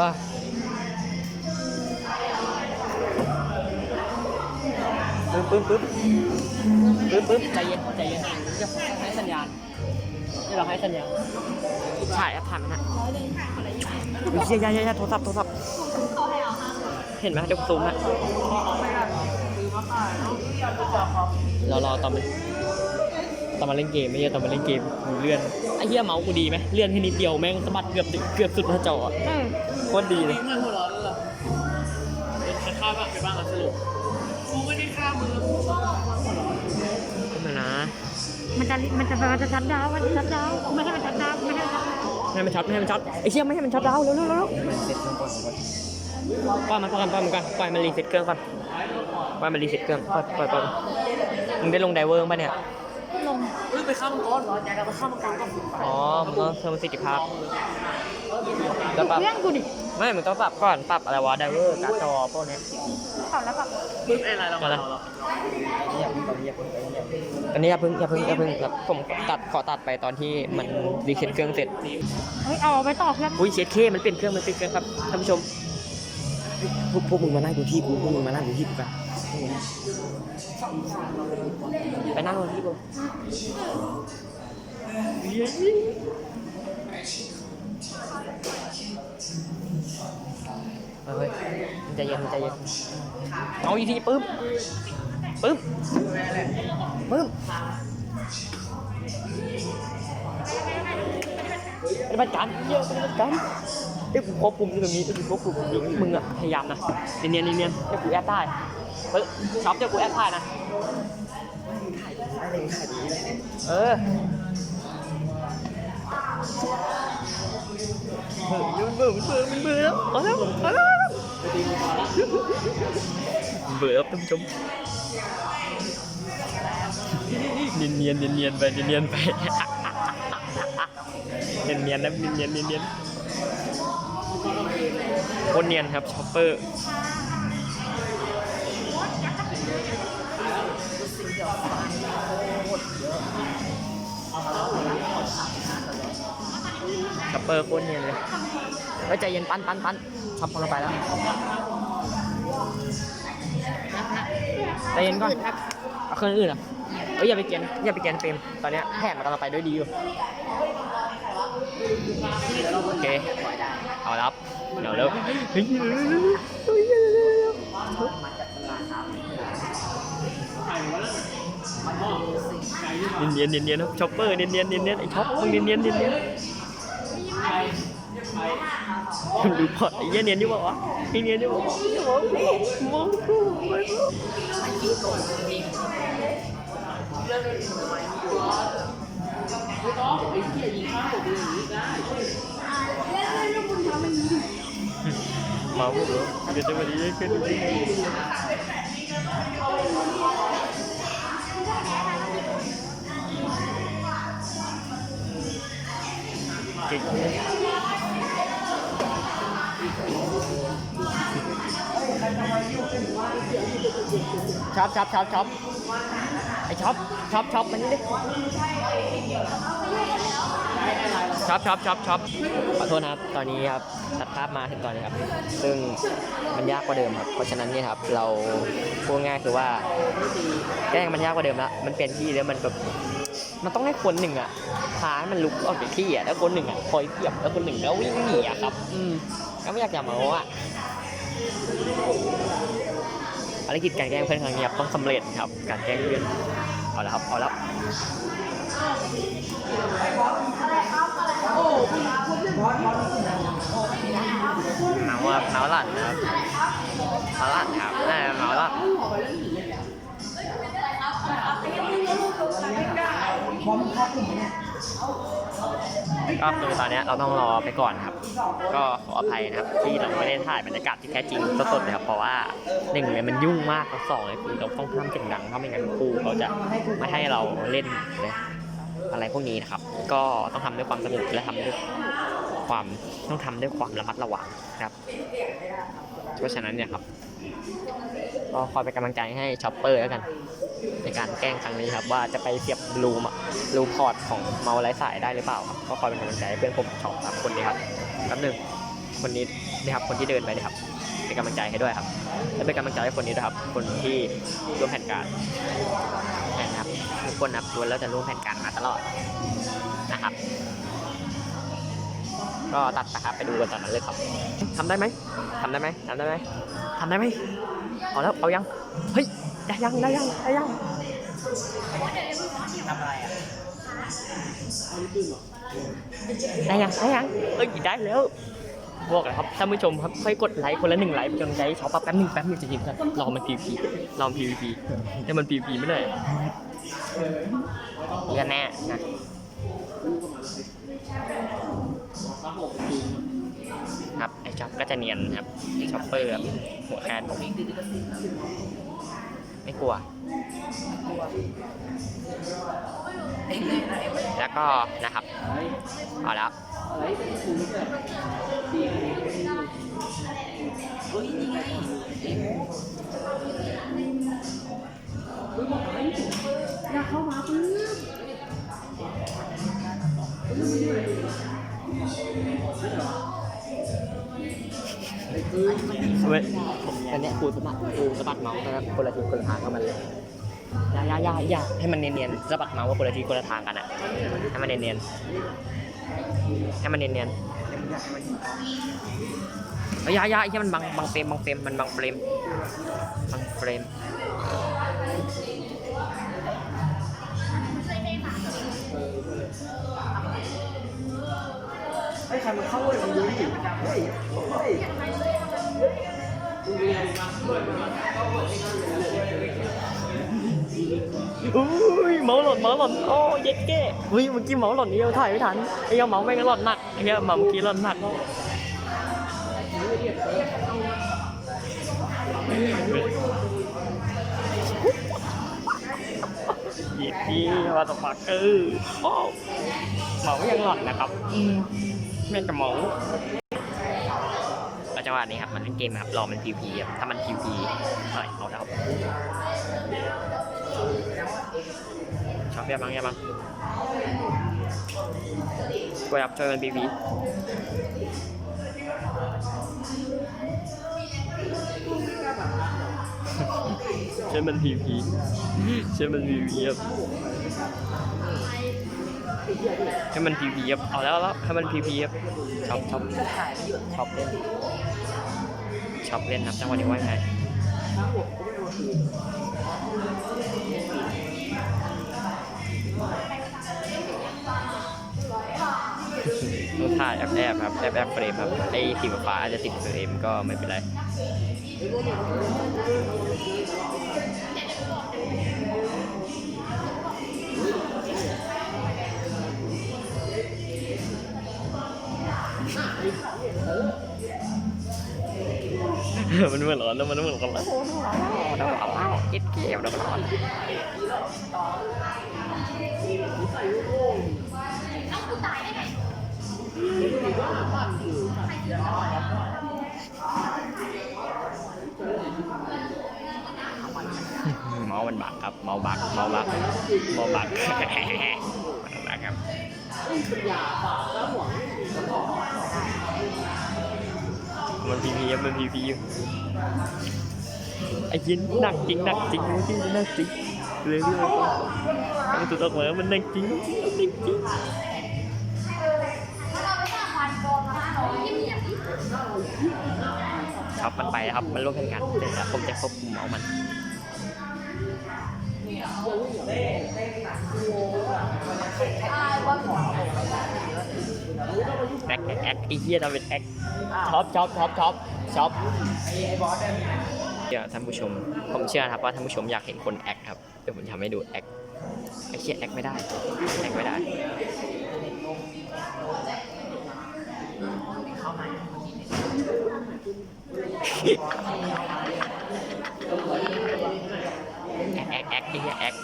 อะปึ๊บปึ๊บปึ๊บปึ๊บปึ๊บใจเย็นใจเย็นเดี๋ยวให้สัญญาณเดี๋ยวเราให้สัญญาณถ่ายแอปถ่ายมันนะเฮ้ยยายายาโทรศัพท์โทรศัพท์เห็นไหมเดี๋ยวซูมนะเรารอตอนมัน ตอนมาเล่นเกมไม่ใช่ตอนมาเล่นเกมกูเลื่อนไอ้เหี้ยเมาส์กูดีไหมเลื่อนแค่นิดเดียวแม่งสะบัดเกือบเกือบสุดหน้าจออะโคตรดีเลยเงินหัวร้อนแล้วเหรอเป็นฆ่าบ้างไปบ้างอะสรุปกูไม่ได้ฆ่ามือขึ้นมานะมันจะมันจะมันจะชัดดาวน์มันจะชัดดาวน์ไม่ให้มันชัดดาวน์ไม่ให้มันชัดดาวน์ไม่ให้มันช็อตไม่ให้มันช็อตไอ้เชี่ยไม่ให้มันช็อตดาวน์เร็วเร็วเร็วปล่อยมันก่อนปล่อยมันก่อนปล่อยมันรีเซ็ตเครื่องก่อนปล่อยมันรีเซ็ตเครื่องปล่อยปล่อยปล่อยมึงได้ลงไดเวอร์ป่ะเนี่ย ลงเฮ้ยไปฆ่ามังกรเหรอแกไปฆ่ามังกรก็ฝึกไปอ๋อมึงต้องเพิ่มประสิทธิภาพแล้วปรับเพื่อนกูดิไม่มึงต้องปรับก่อนปรับอะไรวะไดเวอร์การ์ดจอพวกเนี้ยเปล่าแล้วแบบปึ๊บอะไรเราอะไรเราอันนี้อย่าเพิ่งอย่าเพิ่งอย่าเพิ่งแบบผมตัดขอตัดไปตอนที่มันรีเซ็ตเครื่องเสร็จเฮ้ยเอาไปต่อเพื่อนอุ้ยเช็ดเคมันเปลี่ยนเครื่องมันเปลี่ยนเครื่องครับท่านผู้ชมพวกพวกมึงมานั่งดูที่กูพวกมึงมานั่งดูที่กูกัน ไปนั่งดูที่กูเฮ้ยใจเย็นใจเย็นเอาอีกทีปึ๊บปึ๊บปึ๊บปฏิบัติการเยอะปฏิบัติการ เอ้ยกูควบคุมอยู่ตรงนี้เอ้ยกูควบคุมอยู่มึงอะพยายามนะเนียนๆเนียนๆเดี๋ยวกูแอดได้เฮ้ยช็อปเดี๋ยวกูแอดได้นะเออเฮ้ยมันเบื่อมันเบื่อมันเบื่อแล้วเอาแล้วเอาแล้วเอแล้วเบื่อแล้วท่านผู้ชมเนียนเนียนๆเนียนๆไปเนียนๆไปเนียนเนียนๆนะเนียนเนียนเนียนเนียน โคตรเนียนครับช็อปเปอร์ช็อปเปอร์โคตรเนียนเลยเฮ้ยใจเย็นปั้นปั้นปั้นช็อปพอเราไปแล้วใจเย็นก่อนเอาเครื่องอื่นอะเอ้ยอย่าไปเกียนอย่าไปเกียนเฟรมตอนเนี้ยแผนมันกำลังไปด้วยดีอยู่โอเค เอารับ เดี๋ยวเริ่มเฮ้ยเนียนเนียนเนียนครับช็อปเปอร์เนียนเนียนเนียนเนียนไอ้ช็อปมึงเนียนเนียนเนียนเนียนดูพอดไอ้เหี้ยเนียนอยู่เปล่าวะไอ้เนียนอยู่เปล่าวะมองกูมองกูมองกูเมา เหรอเดี๋ยวจะมาดีขึ้นเก่งช็อปช็อปช็อปช็อป ไอช็อปช็อปช็อปมันนี่ดิช็อปช็อปช็อปช็อปขอโทษนะครับ ตอนนี้ครับตัดภาพมาถึงตอนนี้ครับ ซึ่งมันยากกว่าเดิมครับ เพราะฉะนั้นเนี่ยครับ เราพูดง่ายคือว่าแกล้งมันยากกว่าเดิมละมันเปลี่ยนที่แล้วมันแบบมันต้องให้คนหนึ่งอะพาให้มันลุกออกจากที่อะแล้วคนหนึ่งอะคอยเหยียบแล้วคนหนึ่งก็วิ่งหนีอะครับ อืมก็ไม่อยากจะเมาอะ ภารกิจการแกล้งเพื่อนครั้งนี้ครับต้องสำเร็จครับ การแกล้งเพื่อนเอาละครับเอาละเมาครับเมาหลั่นนะครับเมาหลั่นครับแน่เมาหลั่น ก็คือตอนนี้เราต้องรอไปก่อนครับ ก็ขออภัยนะครับ ที่เราไม่ได้ถ่ายบรรยากาศที่แท้จริงสดๆเลยครับ เพราะว่าหนึ่งเลยมันยุ่งมากแล้วสองเลยคือเราต้องห้ามเสียงดังเพราะไม่งั้นครูเขาจะไม่ให้เราเล่นเลยอะไรพวกนี้นะครับ ก็ต้องทำด้วยความสงบและทำด้วยความต้องทำด้วยความระมัดระวังครับ เพราะฉะนั้นเนี่ยครับ ก็คอยเป็นกำลังใจให้ช็อปเปอร์แล้วกัน ในการแกล้งครั้งนี้ครับ ว่าจะไปเสียบรูมอะรูพอร์ตของเมาส์ไร้สายได้หรือเปล่าครับก็คอยเป็นกำลังใจให้เพื่อนผมช็อปครับคนนี้ครับแป๊บหนึ่งคนนี้นะครับคนที่เดินไปนะครับเป็นกำลังใจให้ด้วยครับและเป็นกำลังใจให้คนนี้ด้วยครับ คนที่ร่วมแผนการนะครับทุกคนนะครับล้วนแล้วจะร่วมแผนการมาตลอดนะครับ ก็ตัดนะครับไปดูกันตอนนั้นเลยครับทำได้ไหมทำได้ไหมทำได้ไหมทำได้ไหมเอาแล้วเอายังเฮ้ยได้ยังได้ยังได้ยังทำอะไรอะได้ยังได้ยังเอ้ยได้แล้วบอกเลยครับท่านผู้ชมครับค่อยกดไลค์คนละหนึ่งไลค์เป็นกำลังใจให้ช็อปแป๊บหนึ่งแป๊บหนึงจะยิงกันรอมัน PVP รอมัน PVP แต่มัน PVP ไม่ได้เรียนแน่นะ ครับไอช็อปก็จะเนียนครับไอช็อปเปอร์ครับหัวแคนผมไม่กลัว แล้วก็นะครับเอาแล้วเว้ยอันเนี้ยกูสะบัดกูสะบัดเมาส์นะครับคนละทิศคนละทางกับมันเลยอย่าอย่าอย่าอย่าให้มันเนียนๆสะบัดเมาส์ว่าคนละทิศคนละทางกันอะให้มันเนียนๆให้มันเนียนๆเฮ้ยอย่าอย่าให้มันบังบังเฟรมบังเฟรมมันบังเฟรมบังเฟรมไอ้ใครมันเข้าเลยมึงดูดิเฮ้ยเฮ้ย อุ้ยเมาหล่นเมาหล่นโอ้เย็ดแก่อุ้ยเมื่อกี้เมาหล่นนี่เราถ่ายไม่ทันไอ้เหี้ยเมาแม่งหล่นหนักไอ้เหี้ยเมาเมื่อกี้หล่นหนักเย็ดดีว่าต่อปักเออโอ้เมายังหล่นนะครับ อืมแม่งจะเมา วจังหวะนี้ครับมันเล่นเกมครับรอมัน PVP ครับถ้ามัน PVP หน่อยเอาแล้วครับชอบแย่บ้างแย่บ้างกวยครับช่วยมันบีบีช่วยมันพีพีช่วยมันพีพีครับให้มันพีพีครับเอาแล้วแล้วให้มันพีพีครับชอบชอบชอบเล่น ช็อปเล่นครับจังหวะนี้ว่าไงต้องถ่ายแอบแอบครับแอบแอบเฟรมครับไอ้สีฟ้าอาจจะติดเฟรมก็ไม่เป็นไร มันเหมือนร้อนแล้วมันเหมือนกันแล้วโดนร้อนคิดเกมโดนร้อนเมาส์มันบักครับ เมาส์บัก เมาส์บัก เมาส์บักมันบักครับ มันพีพีมันพีพีไอ้ยินหนักจริงหนักจริงจริงหนักจริงเรื่อยๆมันตัวตกมามันหนักจริงหนักจริงครับมันไปครับมันร่วมแข่งกันเดี๋ยวผมจะควบคุมเอามันแอค แอคแอคไอ้เหี้ยทำเป็นแอคช็อปช็อปช็อปช็อปช็อปเดี๋ยวท่านผู้ชม ผมเชื่อนะครับว่าท่านผู้ชมอยากเห็นคนแอคครับ เดี๋ยวผมทำให้ดูแอคไอ้เหี้ยแอคไม่ได้ แอคไม่ได้แอคแอคแอคไอ้เหี้ยแอค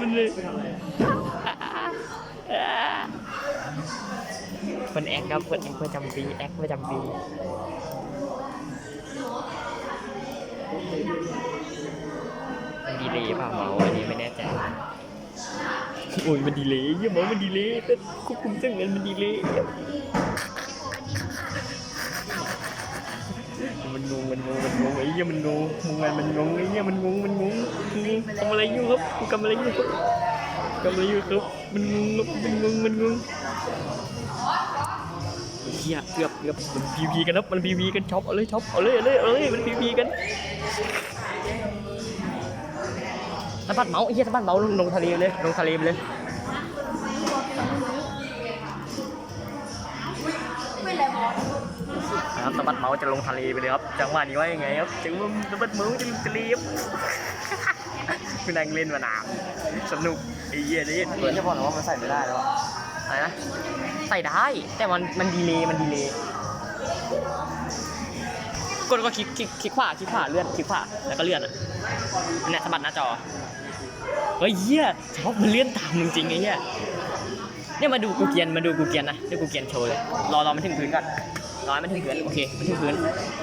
มันเลยคนแอคครับคนแอคประจำปีแอคประจำปีมันดีเลยเปล่าเมาอันนี้ไม่แน่ใจโอ้ยมันดีเลยเหี้ยมอมันดีเลยแต่ควบคุมเส้นเงินมันดีเลย มันงงมันงงมันงงไอ้เหี้ยมันงงมึงไงมันงงไอ้เหี้ยมันงงมันงงงงทำอะไรอยู่ครับกูทำอะไรอยู่ครับทำอะไรอยู่ครับมันงงครับมันงงมันงงไอ้เหี้ยเกือบเกือบมันพีพีกันครับมันพีพีกันช็อปเอาเลยช็อปเอาเลยเอาเลยเอาเลยมันพีพีกันสะบัดเมาส์ไอ้เหี้ยสะบัดเมาส์ลงทะเลเลยลงทะเลไปเลย นะครับสะบัดเมาส์จะลงทะเลไปเลยครับจังหวะนี้ว่ายังไงครับจังหวะสะบัดเมาส์จะลงทะเลครับคือนั่งเล่นมานานสนุกไอ้เหี้ยนี่เดี๋ยวจะบอกนะว่ามันใส่ไม่ได้แล้วอะอะไรนะใส่ได้ แต่มันมันดีเลยมันดีเลยกดก็คลิกคลิกคลิกขวาคลิกขวาเลื่อนคลิกขวาแล้วก็เลื่อนอะเนี่ยสะบัดหน้าจอเฮ้ยเหี้ยชอบมันเลื่อนตามจริงๆไอ้เหี้ยเนี่ยมาดูกูเกียนมาดูกูเกียนนะเดี๋ยวกูเกียนโชว์เลยรอรอมันถึงพื้นก่อน รอมันถึงพื้นโอเคมันถึงพื้น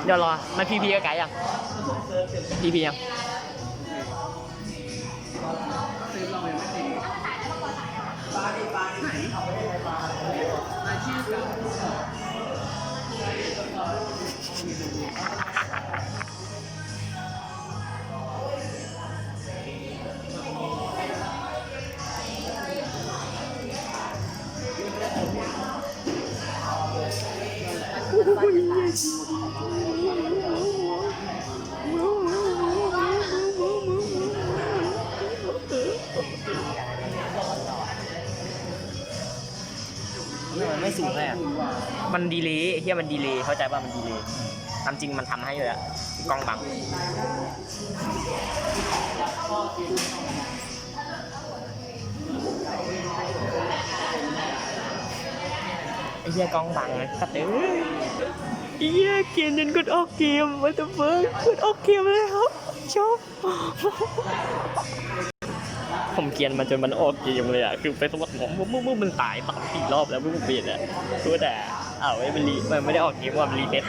เดี๋ยวรอมันพีพีกับไกด์ยังพีพียังมัน ไม่สูงเลยอะมันดีเลยเฮียมันดีเลยเข้าใจป่ะมันดีเลยตามจริงมันทำให้เลยอะกล้องบังไอ้เฮียกล้องบังนะสัดเอ้ยไอ้เฮียเกมจนกดออกเกมวัตถุเฟิร์กดออกเกมเลยครับชอบ ผมเกลียนมันจนมันออกเกมเลยอะคือไปสมัครผมมึงมึงมันตายสามสี่รอบแล้วมึงเปลี่ยนอะคือแต่อ้าวไอ้มันรีมันไม่ได้ออกเกมว่ามันรีเซ็ต